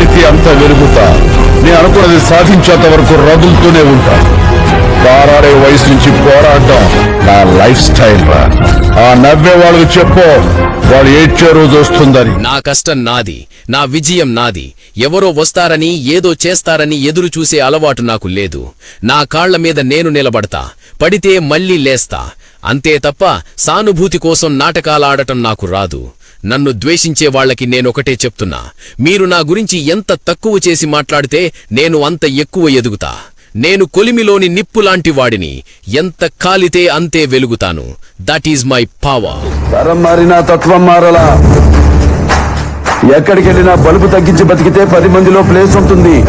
కాలితే అంత వెలుగుతా. నేను అనుకున్నది సాధించేంత వరకు రగులుతూనే ఉంటా. పారాడే వయసు నుంచి పోరాడడం నా లైఫ్ స్టైల్ రా. ఆ నవ్వే వాళ్ళకి చెప్పు వాళ్ళు ఏడ్చే రోజు వస్తుందని. నా కష్టం నాది నా విజయం నాది. ఎవరో వస్తారని ఏదో చేస్తారని ఎదురు చూసే అలవాటు నాకు లేదు. నా కాళ్ళ మీద నేను నిలబడతా పడితే మళ్ళీ లేస్తా. అంతే తప్ప సానుభూతి కోసం నాటకాలాడటం నాకు రాదు. నన్ను ద్వేషించే వాళ్ళకి నేనొకటే చెప్తున్నా. మీరు నా గురించి ఎంత తక్కువ చేసి మాట్లాడితే నేను అంత ఎక్కువ ఎదుగుతా. నేను కొలిమిలోని నిప్పులాంటి వాడిని. ఎంత కాలితే అంతే వెలుగుతాను. దట్ ఈజ్ మై పావర్ తరం మారినా తత్వం మారలా. ఎక్కడికి బలుపు తగ్గించి బతికితే పది మందిలో ప్లేస్ ఉంటుంది.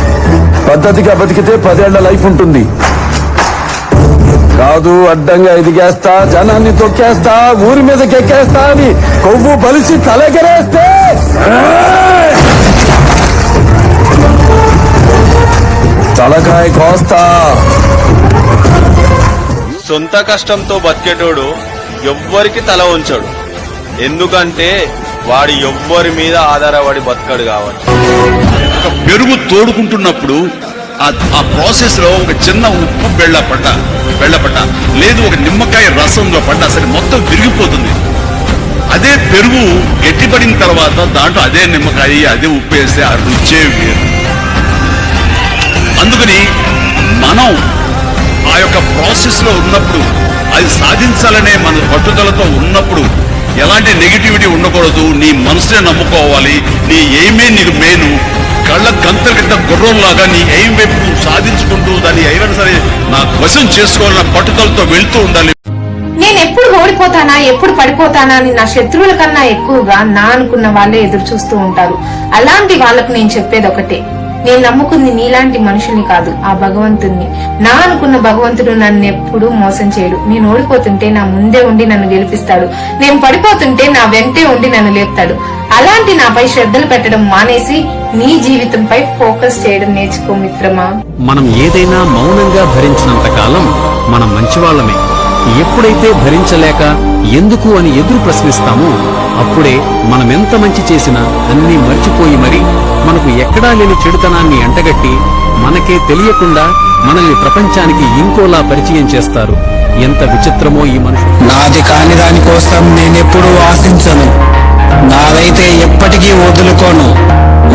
పద్ధతిగా బతికితే పదేళ్ళ లైఫ్ ఉంటుంది. కాదు అడ్డంగా ఎదిగేస్తా జనాన్ని తొక్కేస్తా ఊరి మీదకి ఎక్కేస్తా అని కొవ్వు బలిసి తలెగరేస్తే! తలకాయ కోస్తా. సొంత కష్టంతో బతికేటోడు ఎవ్వరికి తల ఉంచడు ఎందుకంటే వాడు ఎవ్వరి మీద ఆధారపడి బతకడు కాబట్టి. ఒక పెరుగు తోడుకుంటున్నప్పుడు ఆ- ప్రాసెస్లో ఒక చిన్న ఉప్పు బెళ్ళ పడ్డ బెళ్ళ పడ్డ. లేదు ఒక నిమ్మకాయ రసంలో పడ్డ అసలు మొత్తం విరిగిపోతుంది. అదే పెరుగు గట్టిపడిన తర్వాత దాంట్లో అదే నిమ్మకాయ అదే ఉప్పు వేస్తే ఆ రుచే వేరు. అందుకని మనం ఆ యొక్క ప్రాసెస్లో ఉన్నప్పుడు అది సాధించాలనే మన పట్టుదలతో ఉన్నప్పుడు ఎలాంటి నెగిటివిటీ ఉండకూడదు. నీ మనసునే నమ్ముకోవాలి. నీ ఏమే నీకు మేను కళ్ళ గంతల కింద గుర్రంలాగా నీ ఎయిం వైపు నువ్వు సాధించుకుంటూ దాన్ని ఏమైనా సరే నా వశం చేసుకోవాలన్న పట్టుదలతో వెళ్తూ ఉండాలి. నేను ఎప్పుడు ఓడిపోతానా ఎప్పుడు పడిపోతానా అని నా శత్రువుల కన్నా ఎక్కువగా నా అనుకున్న వాళ్ళే ఎదురు చూస్తూ ఉంటారు. అలాంటి వాళ్ళకు నేను చెప్పేది ఒకటే. నేను నమ్ముకుంది నీలాంటి మనుషుల్ని కాదు ఆ భగవంతుణ్ణి. నా అనుకున్న భగవంతుడు నన్ను ఎప్పుడూ మోసం చేయడు. నేను ఓడిపోతుంటే నా ముందే ఉండి నన్ను గెలిపిస్తాడు. నేను పడిపోతుంటే నా వెంటే ఉండి నన్ను లేపుతాడు. అలాంటి నాపై శ్రద్ధలు పెట్టడం మానేసి నీ జీవితంపై ఫోకస్ చేయడం నేర్చుకో మిత్రమా. మనం ఏదైనా మౌనంగా భరించినంత కాలం మనం మంచివాళ్ళమే. ఎప్పుడైతే భరించలేక ఎందుకు అని ఎదురు ప్రశ్నిస్తామో అప్పుడే మనమెంత మంచి చేసినా అన్నీ మర్చిపోయి మరి మనకు ఎక్కడా లేని చెడుతనాన్ని ఎంటగట్టి మనకే తెలియకుండా మనల్ని ప్రపంచానికి ఇంకోలా పరిచయం చేస్తారు. ఎంత విచిత్రమో ఈ మనుషులు. నాది కాని దానికోసం నేనెప్పుడూ ఆశించను. నాదైతే ఎప్పటికీ వదులుకోను.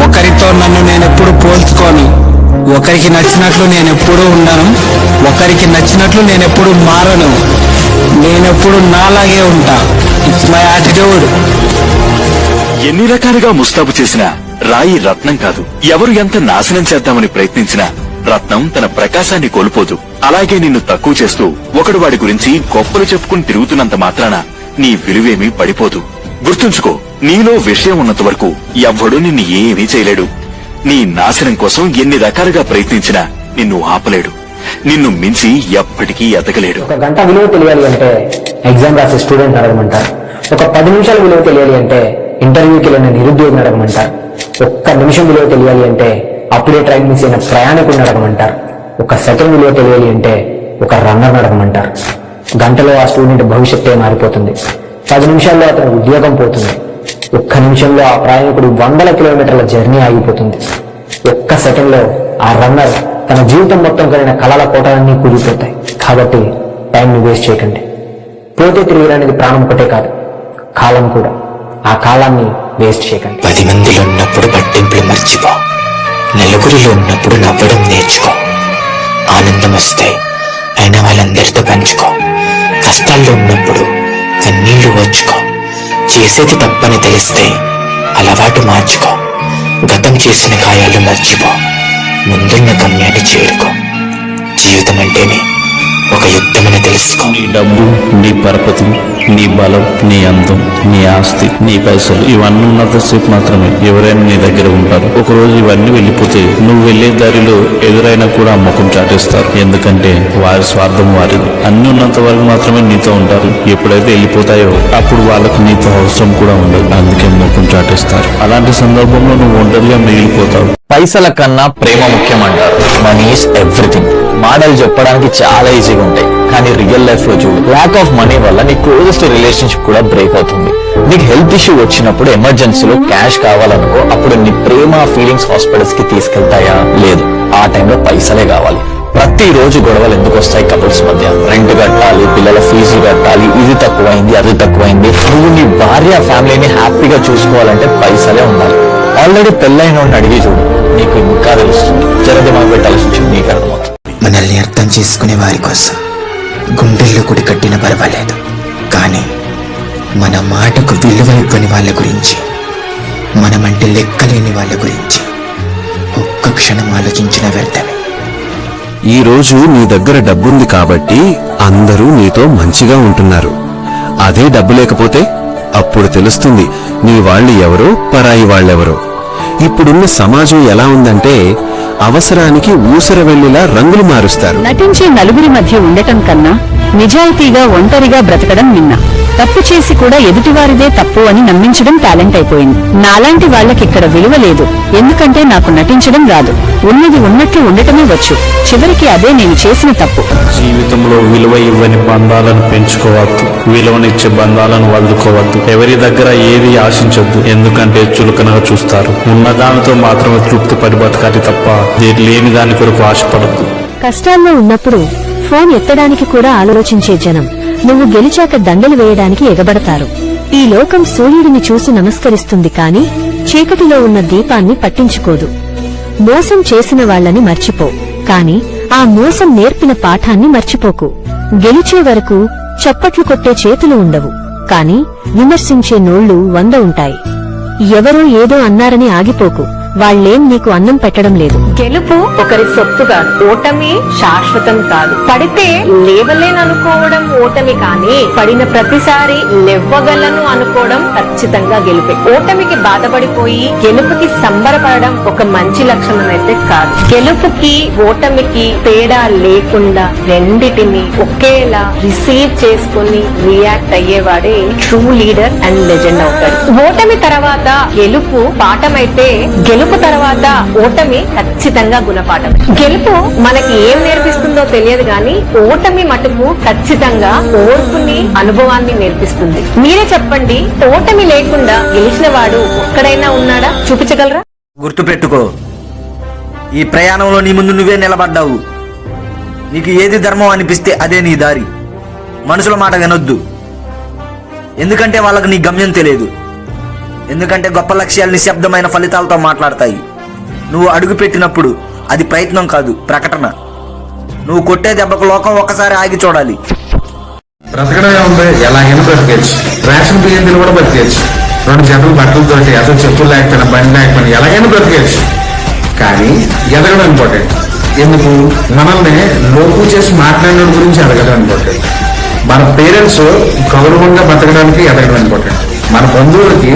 ఒకరితో నన్ను నేనెప్పుడు పోల్చుకోను. ఒకరికి నచ్చినట్లు నేనెప్పుడూ ఉండను. ఒకరికి నచ్చినట్లు నేనెప్పుడు మారను. నేనెప్పుడు నాలాగే ఉంటా. ఇట్స్ మై యాటిట్యూడ్ ఎన్ని రకాలుగా ముస్తాబు చేసినా రాయి రత్నం కాదు. ఎవరు ఎంత నాశనం చేద్దామని ప్రయత్నించినా రత్నం తన ప్రకాశాన్ని కోల్పోదు. అలాగే నిన్ను తక్కువ చేస్తూ ఒకడు వాడి గురించి గొప్పలు చెప్పుకుని తిరుగుతున్నంత మాత్రాన నీ విలువేమీ పడిపోదు. గుర్తుంచుకో నీలో విషయం ఉన్నంత వరకు ఎవ్వడూ నిన్ను ఏమీ చేయలేడు. నీ నాశనం కోసం ఎన్ని రకాలుగా ప్రయత్నించినా నిన్ను ఆపలేడు. నిన్ను మించి ఎప్పటికీ ఎదగలేడు. ఒక గంట విలువ తెలియాలి అంటే ఎగ్జామ్ రాసే స్టూడెంట్ అడగమంటారు. ఒక పది నిమిషాల విలువ తెలియాలి అంటే ఇంటర్వ్యూకి వెళ్ళిన నిరుద్యోగిని అడగమంటారు. ఒక్క నిమిషం విలువ తెలియాలి అంటే అప్పుడే ట్రైన్ మిస్ అయిన ప్రయాణికుడిని అడగమంటారు. ఒక సెకండ్ విలువ తెలియాలి అంటే ఒక రన్నర్ని అడగమంటారు. గంటలో ఆ స్టూడెంట్ భవిష్యత్తే మారిపోతుంది. పది నిమిషాల్లో అతని ఉద్యోగం పోతుంది. ఒక్క నిమిషంలో ఆ ప్రయాణికుడు వందల కిలోమీటర్ల జర్నీ ఆగిపోతుంది. ఒక్క సెకండ్లో ఆ రన్నర్ తన జీవితం మొత్తం కలిగిన కళల కోటలన్నీ కూలిపోతాయి. కాబట్టి టైంని వేస్ట్ చేయకండి. పోతే తిరిగిరనేది ప్రాణం ఒకటే కాదు కాలం కూడా. ఆ కాలాన్ని వేస్ట్ చేయకండి. పది మందిలో ఉన్నప్పుడు పట్టింపులు మర్చిపో. నలుగురిలో ఉన్నప్పుడు నవ్వడం నేర్చుకో. ఆనందం వస్తే అయినా వాళ్ళందరితో పంచుకో. కష్టాల్లో ఉన్నప్పుడు కన్నీళ్ళు వచ్చుకో చేసేది తప్పని తెలిస్తే అలవాటు మార్చుకో. గతం చేసిన గాయాలు మర్చిపో. ముందున్న గమ్యాన్ని చేరుకో. జీవితం అంటేనే ఒక యుద్ధమని తెలుసుకో. నీ డబ్బు నీ పరపతి నీ బలం నీ అందం నీ ఆస్తి నీ పైసలు ఇవన్నీ ఉన్నంతసేపు మాత్రమే ఎవరైనా నీ దగ్గర ఉంటారు. ఒక రోజు ఇవన్నీ వెళ్ళిపోతే నువ్వు వెళ్ళే దారిలో ఎదురైనా కూడా అమ్మకం ముఖం చాటేస్తారు. ఎందుకంటే వారి స్వార్థం వారిది. అన్ని ఉన్నంత వరకు మాత్రమే నీతో ఉంటారు. ఎప్పుడైతే వెళ్ళిపోతాయో అప్పుడు వాళ్ళకు నీతో అవసరం కూడా ఉండదు. అందుకే ముఖం చాటేస్తారు. అలాంటి సందర్భంలో నువ్వు ఒంటరిగా మిగిలిపోతావు. పైసల కన్నా ప్రేమ ముఖ్యం అంటారు మనీ ఈస్ ఎవ్రీథింగ్ మాటలు చెప్పడానికి చాలా ఈజీగా ఉంటాయి. కానీ రియల్ లైఫ్లో చూడు ల్యాక్ ఆఫ్ మనీ వల్ల నీ క్లోజెస్ట్ రిలేషన్షిప్ కూడా బ్రేక్ అవుతుంది. నీకు హెల్త్ ఇష్యూ వచ్చినప్పుడు ఎమర్జెన్సీలో క్యాష్ కావాలనుకో అప్పుడు నీ ప్రేమ ఫీలింగ్స్ హాస్పిటల్స్కి తీసుకెళ్తాయా? లేదు. ఆ టైంలో పైసలే కావాలి. ప్రతి రోజు గొడవలు ఎందుకు వస్తాయి? కపుల్స్ మధ్య. రెంట్ కట్టాలి పిల్లల ఫీజు కట్టాలి ఇది తక్కువైంది అది తక్కువైంది. నువ్వు నీ భార్య ఫ్యామిలీని హ్యాపీగా చూసుకోవాలంటే పైసలే ఉండాలి. ఆల్రెడీ పెళ్ళైన వాడిని అడిగి చూడు. నీకు ఇంకా తెలుస్తుంది జరది మాకు పెట్టాల్సి వచ్చింది నీకు అర్థమవుతుంది. మనల్ని అర్థం చేసుకునే వారి కోసం గుండెల్లో గుడి కట్టిన పర్వాలేదు. కానీ మన మాటకు విలువ ఇవ్వని వాళ్ళ గురించి మనమంటే లెక్కలేని వాళ్ళ గురించి ఒక్క క్షణం ఆలోచించిన వ్యర్థమే. ఈ రోజు నీ దగ్గర డబ్బుంది కాబట్టి అందరూ నీతో మంచిగా ఉంటున్నారు. అదే డబ్బు లేకపోతే అప్పుడు తెలుస్తుంది నీ వాళ్ళు ఎవరో పరాయి వాళ్ళెవరో. ఇప్పుడున్న సమాజం ఎలా ఉందంటే అవసరానికి ఊసర వెళ్ళిలా రంగులు మారుస్తారు. నటించే నలుగురి మధ్య ఉండటం కన్నా నిజాయితీగా ఒంటరిగా బ్రతకడం నిన్న. తప్పు చేసి కూడా ఎదుటివారిదే తప్పు అని నమ్మించడం టాలెంట్ అయిపోయింది. నాలాంటి వాళ్ళకిక్కడ విలువ లేదు. ఎందుకంటే నాకు నటించడం రాదు. ఉన్నది ఉన్నట్లు ఉండటమే వచ్చు. చివరికి అదే నేను చేసిన తప్పు. జీవితంలో విలువ ఇవ్వని బంధాలను పెంచుకోవద్దు. విలువనిచ్చే బంధాలను వదులుకోవద్దు. ఎవరి దగ్గర ఏది ఆశించొద్దు. ఎందుకంటే చులకనగా చూస్తారు. ఉన్నదానితో మాత్రమే తృప్తి పడి బతకాలి తప్ప లేని దాని కొరకు ఆశపడద్దు. కష్టాల్లో ఉన్నప్పుడు ఫోన్ ఎత్తడానికి కూడా ఆలోచించే జనం. నువ్వు గెలిచాక దండలు వేయడానికి ఎగబడతారు. ఈ లోకం సూర్యుడిని చూసి నమస్కరిస్తుంది కాని చీకటిలో ఉన్న దీపాన్ని పట్టించుకోదు. మోసం చేసిన వాళ్ళని మర్చిపో. కాని ఆ మోసం నేర్పిన పాఠాన్ని మర్చిపోకు. గెలిచే వరకు చప్పట్లు కొట్టే చేతులు ఉండవు. కాని విమర్శించే నోళ్ళు వంద ఉంటాయి. ఎవరో ఏదో అన్నారని ఆగిపోకు. వాళ్ళేం నీకు అన్నం పెట్టడం లేదు. గెలుపు ఒకరి సొత్తుగా ఓటమి శాశ్వతం కాదు. పడితే లేవలేననుకోవడం ఓటమి కానీ పడిన ప్రతిసారి లెవ్వగలను అనుకోవడం ఖచ్చితంగా గెలుపే. ఓటమికి బాధపడిపోయి గెలుపుకి సంబరపడడం ఒక మంచి లక్షణం అయితే కాదు. గెలుపుకి ఓటమికి తేడా లేకుండా రెండిటిని ఒకేలా రిసీవ్ చేసుకుని రియాక్ట్ అయ్యేవాడే ట్రూ లీడర్ అండ్ లెజెండ్ అవుతాడు. ఓటమి తర్వాత గెలుపు పాఠమైతే గెలుపు తర్వాత ఓటమి ఖచ్చితంగా గుణపాఠం. గెలుపు మనకి ఏం నేర్పిస్తుందో తెలియదు గాని ఓటమి మటుకు ఖచ్చితంగా ఓర్పుని అనుభవాన్ని నేర్పిస్తుంది. మీరే చెప్పండి ఓటమి లేకుండా గెలిచిన వాడు ఒక్కడైనా ఉన్నాడా? చూపించగలరా? గుర్తుపెట్టుకో ఈ ప్రయాణంలో నీ ముందు నువ్వే నిలబడ్డావు. నీకు ఏది ధర్మం అనిపిస్తే అదే నీ దారి. మనుషుల మాట వినొద్దు. ఎందుకంటే వాళ్ళకు నీ గమ్యం తెలియదు. ఎందుకంటే గొప్ప లక్ష్యాలు నిశ్శబ్దమైన ఫలితాలతో మాట్లాడతాయి. నువ్వు అడుగు పెట్టినప్పుడు అది ప్రయత్నం కాదు ప్రకటన. నువ్వు కొట్టే దెబ్బకు లోకం ఒక్కసారి ఆగి చూడాలి. బ్రతకడమే ఉంది ఎలాగైనా బ్రతకేయచ్చు. రేషన్ బియ్యం తిని కూడా బ్రతకేయచ్చు. రెండు జతలు బట్టలతోటి అసలు చెప్పులు లేకపోయినా బండి లేకపోయినా ఎలాగైనా బ్రతికేయచ్చు. కానీ ఎదగడం ఇంపార్టెంట్. ఎందుకు? మనల్ని లోపు చేసి మాట్లాడడం గురించి ఎదగడం ఇంపార్టెంట్. మన పేరెంట్స్ గౌరవంగా బ్రతకడానికి ఎదగడం ఇంపార్టెంట్. మన బంధువులకి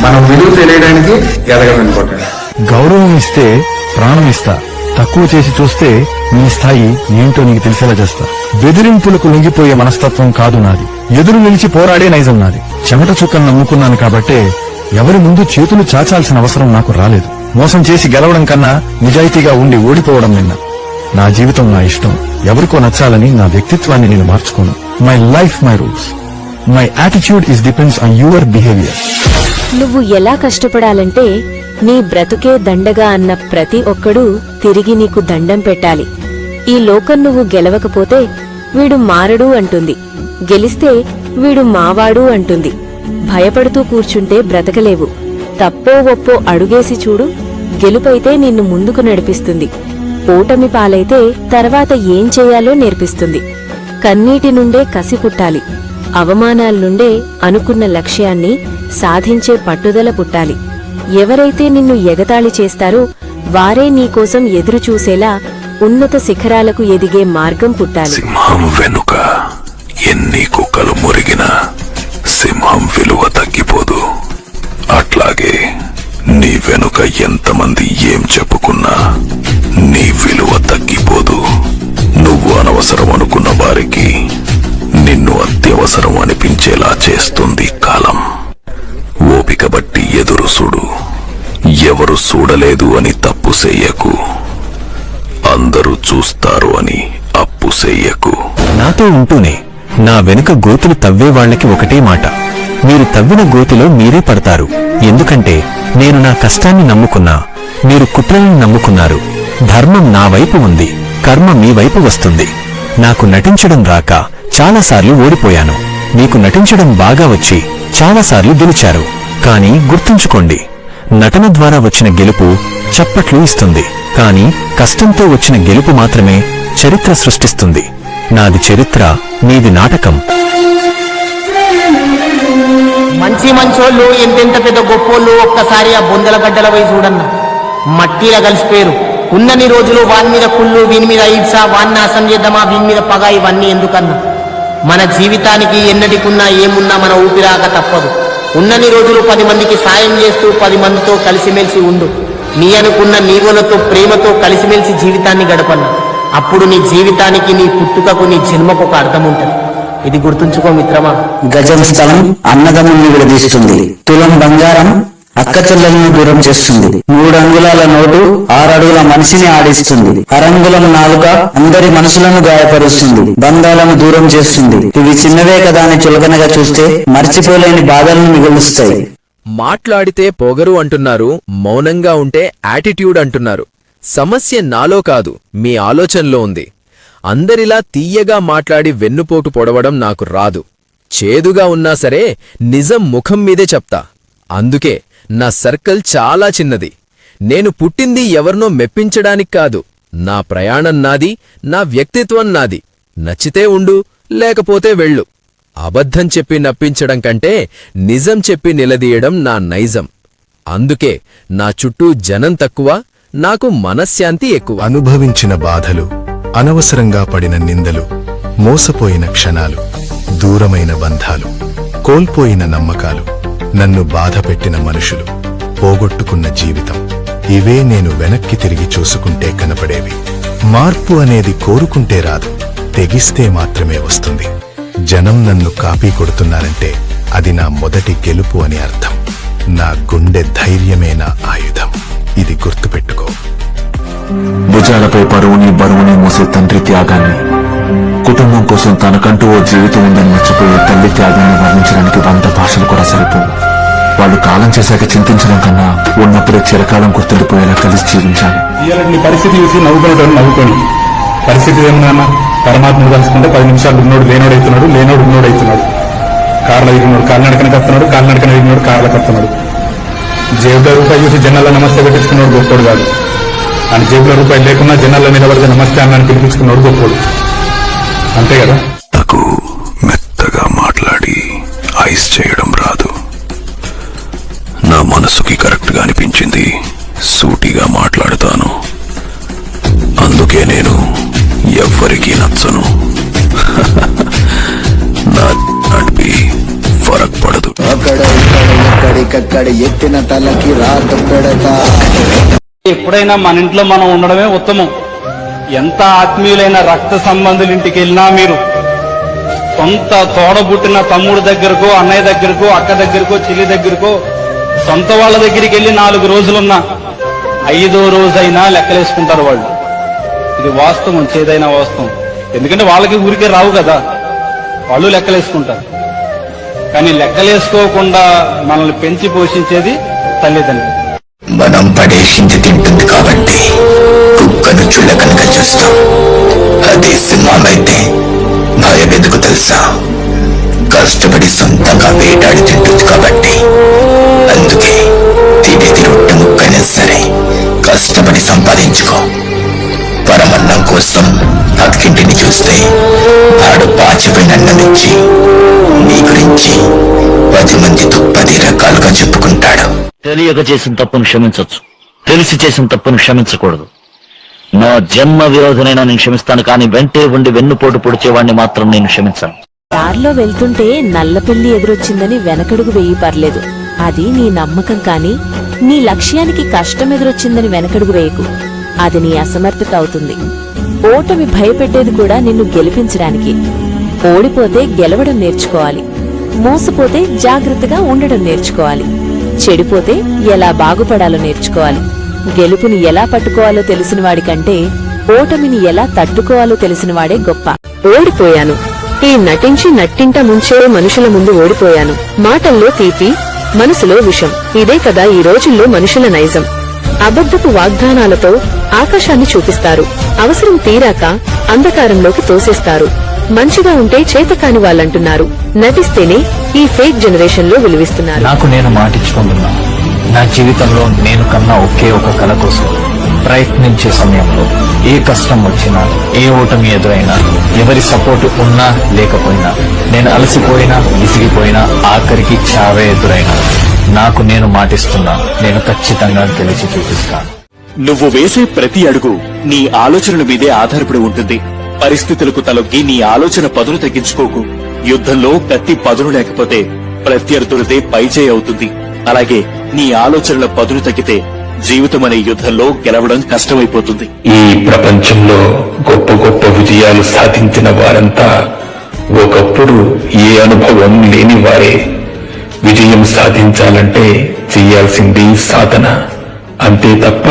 మనం విలువ తెలియడానికి ఎదగడం ఇంపార్టెంట్ గౌరవం ఇస్తే ప్రాణం ఇస్తా. తక్కువ చేసి చూస్తే నీ స్థాయి ఏంటో నీకు తెలిసేలా చేస్తా. బెదిరింపులకు లొంగిపోయే మనస్తత్వం కాదు నాది. ఎదురు నిలిచి పోరాడే నైజం నాది. చెమట చుక్కను నమ్ముకున్నాను కాబట్టే ఎవరి ముందు చేతులు చాచాల్సిన అవసరం నాకు రాలేదు. మోసం చేసి గెలవడం కన్నా నిజాయితీగా ఉండి ఓడిపోవడం నిన్న. నా జీవితం నా ఇష్టం. ఎవరికో నచ్చాలని నా వ్యక్తిత్వాన్ని నేను మార్చుకోను. My life my rules my attitude is depends on your behaviour నువ్వు ఎలా కష్టపడాలంటే నీ బ్రతుకే దండగా అన్న ప్రతి ఒక్కడూ తిరిగి నీకు దండం పెట్టాలి. ఈ లోకం నువ్వు గెలవకపోతే వీడు మారడు అంటుంది. గెలిస్తే వీడు మావాడు అంటుంది. భయపడుతూ కూర్చుంటే బ్రతకలేవు. తప్పో ఒప్పో అడుగేసి చూడు గెలుపైతే నిన్ను ముందుకు నడిపిస్తుంది. ఓటమి పాలైతే తర్వాత ఏం చేయాలో నేర్పిస్తుంది. కన్నీటి నుండే కసి పుట్టాలి. అవమానాల నుండే అనుకున్న లక్ష్యాన్ని సాధించే పట్టుదల పుట్టాలి. ఎవరైతే నిన్ను ఎగతాళి చేస్తారో వారే నీకోసం ఎదురుచూసేలా ఉన్నత శిఖరాలకు ఎదిగే మార్గం పుట్టాలి. సింహం వెనుక ఎన్ని కుక్కలు మురిగినా సింహం విలువ తగ్గిపోదు. అట్లాగే నీ వెనుక ఎంతమంది ఏం చెప్పుకున్నా నీ విలువ తగ్గిపోదు. నువ్వు అనవసరం అనుకున్న వారికి నిన్ను అత్యవసరం అనిపించేలా చేస్తుంది కాలం. ఓపిక బట్టి ఎదురు చూడు. ఎవరు చూడలేదు అని తప్పు చెయ్యకు అందరూ చూస్తారు అని అప్పు చెయ్యకు నాతో ఉంటూనే నా వెనుక గోతులు తవ్వే వాళ్ళకి ఒకటే మాట. మీరు తవ్విన గోతిలో మీరే పడతారు. ఎందుకంటే నేను నా కష్టాన్ని నమ్ముకున్నా మీరు కుట్రలను నమ్ముకున్నారు. ధర్మం నా వైపు ఉంది కర్మ మీ వైపు వస్తుంది. నాకు నటించడం రాక చాలాసార్లు ఓడిపోయాను. మీకు నటించడం బాగా వచ్చి చాలాసార్లు గెలిచారు. కానీ గుర్తుంచుకోండి నటన ద్వారా వచ్చిన గెలుపు చప్పట్లు ఇస్తుంది. కానీ కష్టంతో వచ్చిన గెలుపు మాత్రమే చరిత్ర సృష్టిస్తుంది. నాది చరిత్ర నీది నాటకం. మంచి మంచోళ్ళు ఎంతెంత పెద్ద గొప్పోళ్ళు ఒక్కసారి ఆ బొందల గడ్డల పోయి చూడన్న. మట్టిలా కలిసిపోయారు. ఉన్నన్ని రోజులు వాని మీద కుళ్ళు వీని మీద ఈడ్స వాన్ని నాశనం చేద్దామా వీని మీద పగ ఇవన్నీ ఎందుకన్నా? మన జీవితానికి ఎన్నటికున్నా ఏమున్నా మన ఊపిరాక తప్పదు. ఉన్నన్ని రోజులు పది మందికి సాయం చేస్తూ పది మందితో కలిసిమెలిసి ఉండు. నీ అనుకున్న నీవులతో ప్రేమతో కలిసిమెలిసి జీవితాన్ని గడపన్న. అప్పుడు నీ జీవితానికి నీ పుట్టుకకు నీ జన్మకు ఒక అర్థం ఉంటుంది ఇది గుర్తుంచుకో మిత్రమా. గజం స్థలం అన్నదమ్ముని విడదీస్తుంది. తులం బంగారం అక్క చెల్లెలను దూరం చేస్తుంది. మూడు అంగుళాల నోటు ఆరు అడుగుల మనిషిని ఆడిస్తుంది. అరంగుళం నాలుక అందరి మనసులను గాయపరుస్తుంది. బంధాలను దూరం చేస్తుంది. ఇవి చిన్నవే కదా అని చులకనగా చూస్తే మర్చిపోలేని బాధలను మిగులుస్తాయి. మాట్లాడితే పొగరు అంటున్నారు మౌనంగా ఉంటే యాటిట్యూడ్ అంటున్నారు. సమస్య నాలో కాదు మీ ఆలోచనలో ఉంది. అందరిలా తీయగా మాట్లాడి వెన్నుపోటు పొడవడం నాకు రాదు. చేదుగా ఉన్నా సరే నిజం ముఖం మీదే చెప్తా. అందుకే నా సర్కిల్ చాలా చిన్నది. నేను పుట్టింది ఎవరినో మెప్పించడానికి కాదు. నా ప్రయాణం నాది నా వ్యక్తిత్వం నాది. నచ్చితే ఉండు లేకపోతే వెళ్ళు. అబద్ధం చెప్పి నప్పించడం కంటే నిజం చెప్పి నిలదీయడం నా నైజం. అందుకే నా చుట్టూ జనం తక్కువ నాకు మనశ్శాంతి ఎక్కువ. అనుభవించిన బాధలు అనవసరంగా పడిన నిందలు మోసపోయిన క్షణాలు దూరమైన బంధాలు కోల్పోయిన నమ్మకాలు నన్ను బాధపెట్టిన మనుషులు పోగొట్టుకున్న జీవితం. ఇవే నేను వెనక్కి తిరిగి చూసుకుంటే కనపడేవి. మార్పు అనేది కోరుకుంటే రాదు తెగిస్తే మాత్రమే వస్తుంది. జనం నన్ను కాపీ కొడుతున్నారంటే అది నా మొదటి గెలుపు అని అర్థం. నా గుండె ధైర్యమే నా ఆయుధం. ఇది గుర్తుపెట్టుకో. భుజాలపై బరువుని బరువుని మోసే తండ్రి త్యాగాన్ని కుటుంబం కోసం తనకంటూ ఓ జీవితం ఉందని మర్చిపోయే తల్లి త్యాగాన్ని వర్ణించడానికి వంద భాషలు కూడా సరిపోవు. వాళ్ళు కాలం చేశాక చింతించడం కన్నా ఉన్నప్పుడే చిరకాలం గుర్తుండిపోయేలా కలిసి జీవించాలి. ఇయ్యాలని పరిస్థితి చూసి నవ్వుకునేటోడు నవ్వుకొని. పరిస్థితి ఏమన్నా పరమాత్మను కలుసుకుంటే పది నిమిషాలు ఉన్నోడు లేనోడు అవుతున్నాడు లేనోడు ఉన్నోడు అవుతున్నాడు కార్ల ఎగిరినోడు కాలినడకన కత్తున్నాడు కాలినడకన ఎగిరినోడు కార్ల కత్తున్నాడు జేబులో రూపాయి చూసి జనాల్లో నమస్తే పెట్టించుకున్నాడు గొప్పోడు కాదు. అని జేబులో రూపాయి లేకుండా జనాల్లో నిలబడితే నమస్తే అన్నాన్ని పిలిపించుకున్నాడు గొప్పోడు. అంతే కదా? నా మనసుకి కరెక్ట్గా అనిపించింది. సూటిగా మాట్లాడతాను. అందుకే నేను ఎవ్వరికీ నచ్చను. నా నడిపి ఫరక్ పడదు. ఎక్కడికక్కడ ఎత్తిన తలకి రాత పెడతా. ఎప్పుడైనా మన ఇంట్లో మనం ఉండడమే ఉత్తమం. ఎంత ఆత్మీయులైన రక్త సంబంధుల ఇంటికి వెళ్ళినా మీరు సొంత తోడబుట్టిన తమ్ముడు దగ్గరకో అన్నయ్య దగ్గరకో అక్క దగ్గరకో చెల్లి దగ్గరకో సొంత వాళ్ళ దగ్గరికి వెళ్ళి నాలుగు రోజులున్నా ఐదో రోజైనా లెక్కలేసుకుంటారు వాళ్ళు. ఇది వాస్తవం చేదైనా వాస్తవం. ఎందుకంటే వాళ్ళకి ఊరికే రావు కదా. వాళ్ళు లెక్కలేసుకుంటారు. కానీ లెక్కలేసుకోకుండా మనల్ని పెంచి పోషించేది తల్లిదండ్రులు. మనం పడేసింది తింటుంది కాబట్టి కుక్కను చుళ్ళకనగా చూస్తాం. అదే సింహమైతే అయితే ఎందుకు తెలుసా? కష్టపడి సొంతంగా వేటాడి తింటుంది కాబట్టి అందుకే తినేది రొట్టె ముక్కైనా సరే కష్టపడి సంపాదించుకో. పరమన్నం కోసం పక్కింటిని చూస్తే వాడు పాచిపోయిన అన్నమిచ్చి నీ గురించి పది మందితో పది రకాలుగా చెప్పుకుంటాడు. తెలియక చేసిన తప్పును క్షమించొచ్చు. తెలిసి చేసిన తప్పును క్షమించకూడదు. నా జన్మ విరోధనైనా నేను క్షమిస్తాను కానీ వెంటే ఉండి వెన్నుపోటు పొడిచేవాడిని మాత్రం నేను క్షమించను. దారిలో వెళ్తుంటే నల్లపిల్లి ఎదురొచ్చిందని వెనకడుగు వెయ్యి పర్లేదు. అది నీ నమ్మకం కాని నీ లక్ష్యానికి కష్టం ఎదురొచ్చిందని వెనకడుగు వేయకు. అది నీ అసమర్థత అవుతుంది. ఓటమి భయపెట్టేది కూడా నిన్ను గెలిపించడానికి. ఓడిపోతే గెలవడం నేర్చుకోవాలి. మోసపోతే జాగ్రత్తగా ఉండడం నేర్చుకోవాలి. చెడిపోతే ఎలా బాగుపడాలో నేర్చుకోవాలి. గెలుపుని ఎలా పట్టుకోవాలో తెలిసిన వాడికంటే ఓటమిని ఎలా తట్టుకోవాలో తెలిసినవాడే గొప్ప. ఓడిపోయాను. ఈ నటించి నట్టింట ముంచే మనుషుల ముందు ఓడిపోయాను. మాటల్లో తీపి మనసులో విషం. ఇదే కదా ఈ రోజుల్లో మనుషుల నైజం. అబద్ధపు వాగ్దానాలతో ఆకాశాన్ని చూపిస్తారు. అవసరం తీరాక అంధకారంలోకి తోసేస్తారు. మంచిగా ఉంటే చేతకాని వాళ్ళంటున్నారు. నటిస్తేనే ఈ ఫేక్ జనరేషన్లో విలువిస్తున్నారు. నాకు నేను మాటిచ్చుకుంటున్నా. నా జీవితంలో నేను కన్నా ఒకే ఒక కళ కోసం. ప్రయత్నించే సమయంలో ఏ కష్టం వచ్చినా ఏ ఓటమి ఎదురైనా ఎవరి సపోర్ట్ ఉన్నా లేకపోయినా నేను అలసిపోయినా విసిగిపోయినా ఆఖరికి చావే ఎదురైనా నాకు నేను మాటిస్తున్నా నేను ఖచ్చితంగా గెలిచి చూపిస్తాను. నువ్వు వేసే ప్రతి అడుగు నీ ఆలోచనల మీదే ఆధారపడి ఉంటుంది. పరిస్థితులకు తలొగ్గి నీ ఆలోచన పదును తగ్గించుకోకు. యుద్ధంలో కత్తి పదును లేకపోతే ప్రత్యర్థులదే పైచేయి అవుతుంది. అలాగే నీ ఆలోచనల పదును తగ్గితే జీవితం అనే యుద్ధంలో గెలవడం కష్టమైపోతుంది. ఈ ప్రపంచంలో గొప్ప గొప్ప విజయాలు సాధించిన వారంతా ఒకప్పుడు ఏ అనుభవం లేని వారే. విజయం సాధించాలంటే చేయాల్సింది సాధన. అంతే తప్ప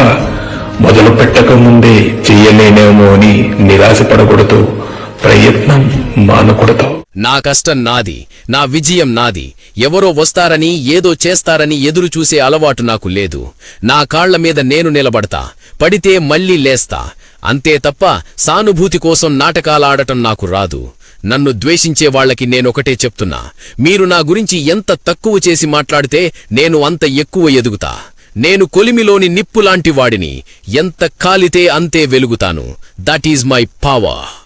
మొదలు పెట్టక ముందే చెయ్యలేనేమో అని నిరాశపడకూడదు. ప్రయత్నం మానకూడదు. నా కష్టం నాది నా విజయం నాది. ఎవరో వస్తారని ఏదో చేస్తారని ఎదురు చూసే అలవాటు నాకు లేదు. నా కాళ్ళ మీద నేను నిలబడతా పడితే మళ్ళీ లేస్తా. అంతే తప్ప సానుభూతి కోసం నాటకాలాడటం నాకు రాదు. నన్ను ద్వేషించే వాళ్ళకి నేనొకటే చెప్తున్నా. మీరు నా గురించి ఎంత తక్కువ చేసి మాట్లాడితే నేను అంత ఎక్కువ ఎదుగుతా. నేను కొలిమిలోని నిప్పులాంటి వాడిని. ఎంత కాలితే అంతే వెలుగుతాను. That is my power